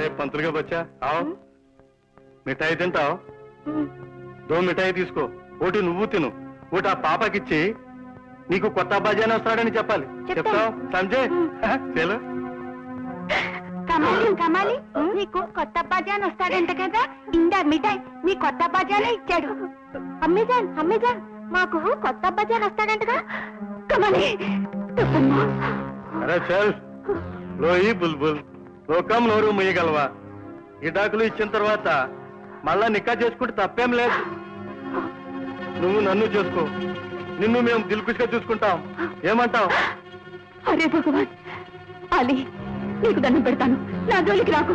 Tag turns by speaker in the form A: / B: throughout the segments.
A: అరే పంతులుగా బచ్చా ఆవు. మిఠాయి తింటావు? దో మిఠాయి తీసుకో. ఒకటి నువ్వు తిను. ఒకటి ఆ పాపకిచ్చి నీకు కొత్త బజానే వస్తాడని చెప్పాలి. చెప్తావు? సంజయ్? చెలు
B: కమాలి కమాలి. నీకు కొత్త బజాన్ వస్తాడంట కదా? ఇందా మిఠాయి నీ కొత్త బజానే ఇచ్చాడు. అమ్మేజాన్ అమ్మేజాన్. మాకు కొత్త బజాన్ వస్తాడంటగా? కమాలి.
A: అరే చల్ లోయి బుల్బుల్. లోకం నోరు ముయ్యగలవా ఇడాకులు ఇచ్చిన తర్వాత మళ్ళా నిక్కా చేసుకుంటే తప్పేం లేదు. నువ్వు నన్ను చేసుకో. నిన్ను మేము దిల్కుష్గా చూసుకుంటాం. ఏమంటావు?
B: అరే భగవాన్ అలీ నీకు దండం పెడతాను. నా జోలికి రాకు.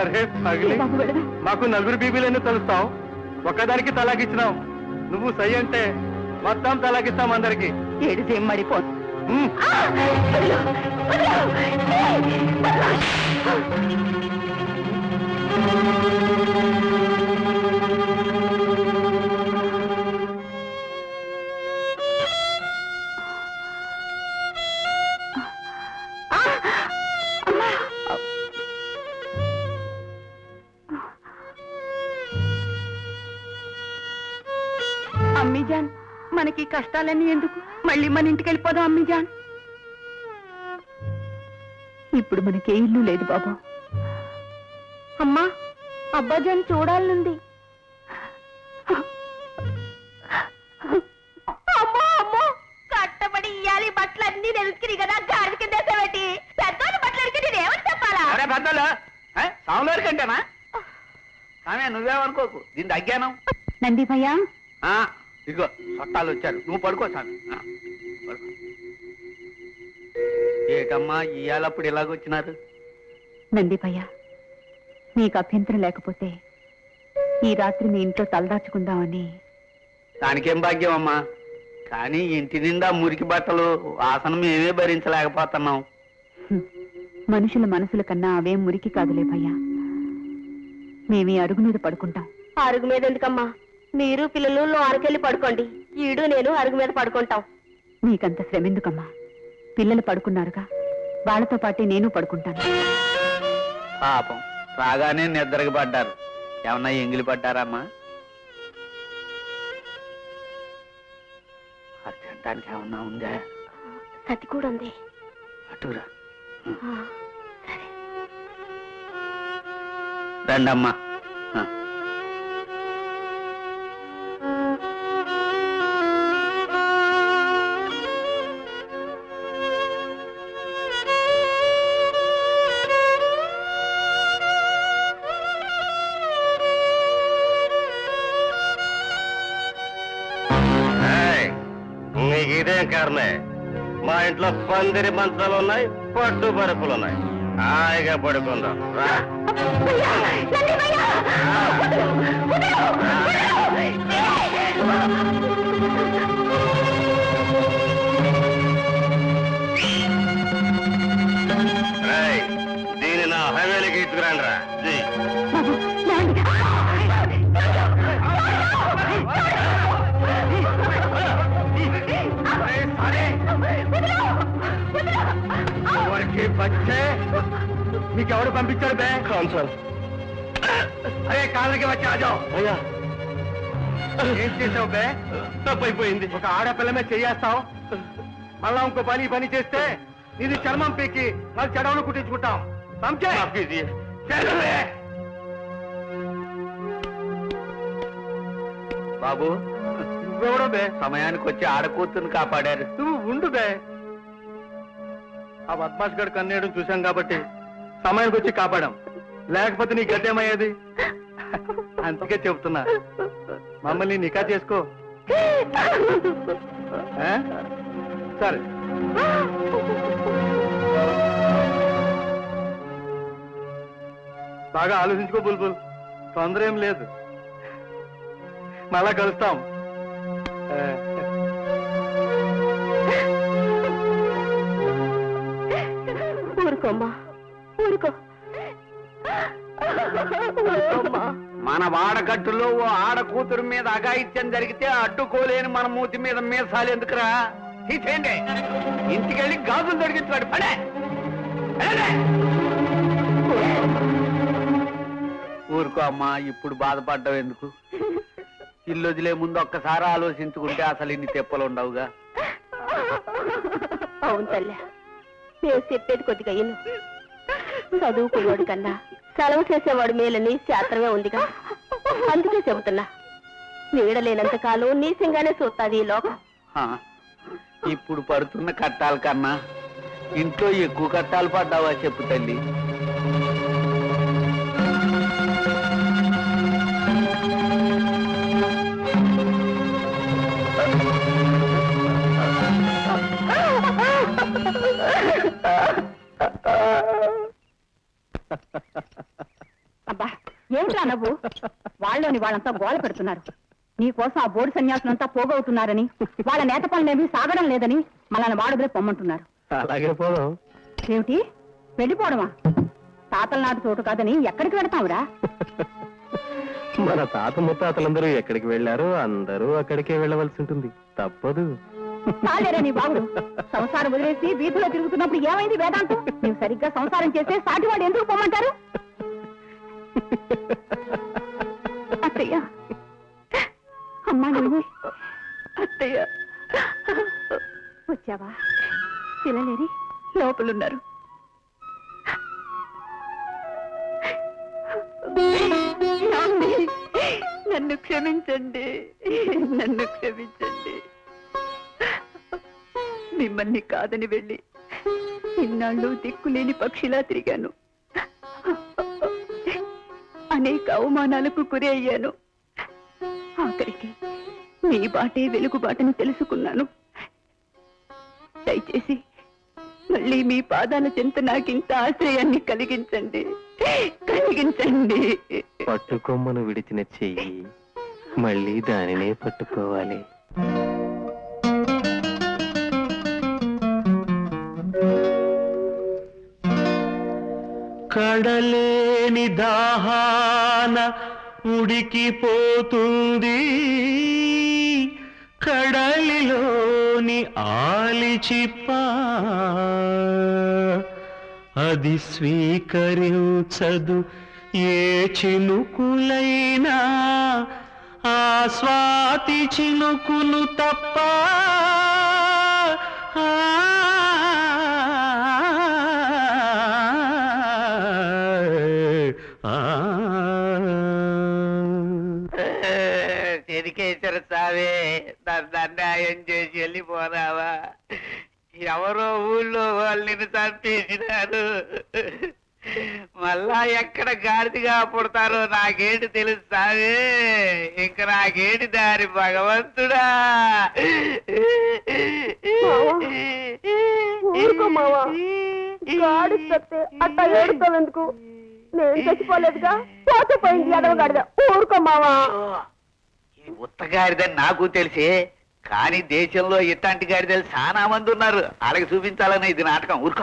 A: అరే పగిలి.
B: బాబు.
A: మాకు నలుగురు బీబీలన్నీ తలుస్తాం. ఒక్కదానికి తలాగిచ్చినాం నువ్వు సై అంటే మొత్తం తలాగిస్తాం అందరికి.
B: ఏడు సేమ్
A: ఉమ్.
B: అమ్మీజాన్ మనకి కష్టాలన్నీ ఎందుకు? మళ్ళీ మన ఇంటికి వెళ్ళిపోదాం అమ్మీజాన్. ఇప్పుడు మనకి ఇల్లు లేదు బాబు. అమ్మా అబ్బాజాన్ చూడాలనుంది. అమ్మో అమ్మో కట్టబడి ఇయ్యాలి కదా గాడి కింద పెట్టి పెద్దోళ్ళు బట్టలు చెప్పాలా?
C: అరే పెద్దలు సాములారి కంటేనా? ఆమె నువ్వేమనుకోకు దీని తగ్గాను.
B: నంది భయ్యా.
C: ఆ, ఇదిగో చుట్టాలు వచ్చారు. నువ్వు పడుకో స్వామి. ఆ, పడుకో. ఏటమ్మా ఇవాళప్పుడు ఇలాగొచ్చినారు
B: నంది భయ్యా నీకు అభ్యంతరం లేకపోతే ఈ రాత్రి మీ ఇంట్లో తలదాచుకుందామని.
C: దానికేం భాగ్యం అమ్మా? కానీ ఇంటి నిండా మురికి బట్టలు వాసన మేమే భరించలేకపోతున్నాం.
B: మనుషుల మనసుల కన్నా అవేం మురికి కాదులే భయ్యా. మేమీ అరుగు మీద పడుకుంటాం.
D: అరుగు మీద ఎందుకమ్మా? మీరు పిల్లలు లోనకెళ్ళి పడుకోండి. ఈడు నేను అరుగు మీద పడుకుంటాం.
B: నీకంత శ్రమ ఎందుకమ్మా పిల్లలు పడుకున్నారుగా. వాళ్ళతో పాటే నేను పడుకుంటాను.
C: పాపం. రాగానే నిద్రకి పడ్డారు. ఏమన్నా ఎంగిలి పడ్డారమ్మా? అర్జెంటానికి ఏమన్నా ఉందా?
D: సతి కూడా ఉంది.
C: అటురా రండమ్మా.
A: కారణే. మా ఇంట్లో పందిరి మంచాలు ఉన్నాయి పట్టు పరుపులు ఉన్నాయి. హాయిగా పడుకుందాం. రా.
C: మీకెవరు పంపించారు బే?
A: ఖాన్ సార్.
C: అరే కాళ్ళకి వచ్చి ఆజో
A: అయ్యా.
C: ఏం చేసావు బే?
A: తప్పైపోయింది.
C: ఒక ఆడపిల్లమే చెయ్యేస్తావు మళ్ళా ఇంకో పని పని చేస్తే ఇది చర్మం పీకి మళ్ళీ చెడవలు కుట్టించుకుంటాం.
A: కీజియే.
C: బాబు
A: నువ్వెవడో బే?
C: సమయానికి వచ్చి ఆడ కూతుర్ని కాపాడారు.
A: నువ్వు ఉండు బే. ఆ బద్మాష్ గడు కన్నేయడం చూశాం కాబట్టి సమయానికి వచ్చి కాపాడాం. లేకపోతే నీ గడ్డేమయ్యేది అందుకే చెబుతున్నా. మమ్మల్ని నికా చేసుకో. సరే. బాగా ఆలోచించుకో బుల్బుల్. తొందర ఏం లేదు. మళ్ళా కలుస్తాం.
D: ఊరుకోమ్మా. ఊరుకో. ఊరుకోమ్మా.
C: మన వాడకట్టులో ఓ ఆడ కూతురు మీద అఘాయిత్యం జరిగితే అడ్డుకోలేని మన మూతి మీద మీసాలు ఎందుకురా? తీసేయండి. ఇంటికెళ్ళి గాజులు తొడిగించాడు పడే. ఊరుకో అమ్మా ఇప్పుడు బాధపడ్డావు ఎందుకు? ఇల్లు వదిలే ముందు ఒక్కసారి ఆలోచించుకుంటే అసలు ఇన్ని తెప్పలు ఉండవుగా.
D: అవును తల్లి. నేను చెప్పేది కొద్దిగా ఇను. చదువుకునేవాడు కన్నా సెలవు చేసేవాడు మేలని శాస్త్రమే ఉందిగా. అందుకే చెబుతున్నా నీడలేనంత కాలం నీసంగానే చూస్తాది ఈ లోకం.
C: ఇప్పుడు పడుతున్న కట్టాల కన్నా ఇంట్లో ఎక్కువ కట్టాలు పడ్డావా చెప్పు తల్లి.
E: వాళ్ళలోని వాళ్ళంతా గోల పెడుతున్నారు. నీ కోసం ఆ బోర్డు సన్యాసులంతా పోగవుతున్నారని వాళ్ళ నేత పనులేమీ సాగడం లేదని మనల్ని వాడుదలే పొమ్మంటున్నారు.
F: అలాగే పోదాం.
E: ఏమిటి? వెళ్ళిపోవడమా తాతల నాటి చోటు కాదని ఎక్కడికి వెడతావురా
F: మన తాత ముత్తాతలందరూ ఎక్కడికి వెళ్ళారో అందరూ అక్కడికే వెళ్ళవలసి ఉంటుంది. తప్పదు.
E: చాలేరా నీ బాబుడు. సంసారం వదిలేసి వీధిలో తిరుగుతున్నప్పుడు ఏమైంది వేదాంతం? నువ్వు సరిగ్గా సంసారం చేస్తే సాటి వాడు ఎందుకు పొమ్మంటారు? అత్తయ్య. అమ్మా నువ్వు అత్తయ్య. వచ్చావా? పిల్లలేరి లోపలున్నారు. నన్ను క్షమించండి. నన్ను క్షమించండి. మిమ్మల్ని కాదని వెళ్ళి ఇన్నాళ్ళు దిక్కులేని పక్షిలా తిరిగాను. అనేక అవమానాలకు గురి అయ్యాను ఆఖరికి మీ బాటే వెలుగుబాటని తెలుసుకున్నాను. దయచేసి మళ్ళీ మీ పాదాల చెంత నాకింత ఆశ్రయాన్ని కలిగించండి. కలిగించండి.
F: పట్టుకొమ్మను విడిచిన చెయ్యి మళ్ళీ దానినే పట్టుకోవాలి. లేని దాహాన ఉడికిపోతుంది. కడలిలోని ఆలిచిప్ప అది స్వీకరించదు ఏ చినుకులైనా. ఆ స్వాతి చినుకులు తప్ప
C: వెళ్ళిపోరావా? ఎవరో ఊళ్ళో వాళ్ళని చంపేసినారు. మళ్ళా ఎక్కడ గాడిదిగా పుడతారో నాకేంటి తెలుసు సామి ఇంక నాకేంటి దారి భగవంతుడా?
D: అట్టా నేను చచ్చిపోలేదుగా. పోతే పోయింది ఎదవగాడిద ఊరుకో మావా.
C: ఇది ఉత్తగారిదని నాకు తెలిసే కానీ దేశంలో ఇట్లాంటి గాడిదలు చాలా మంది ఉన్నారు. అలాగే చూపించాలని ఇది నాటకం. ఊరుకో.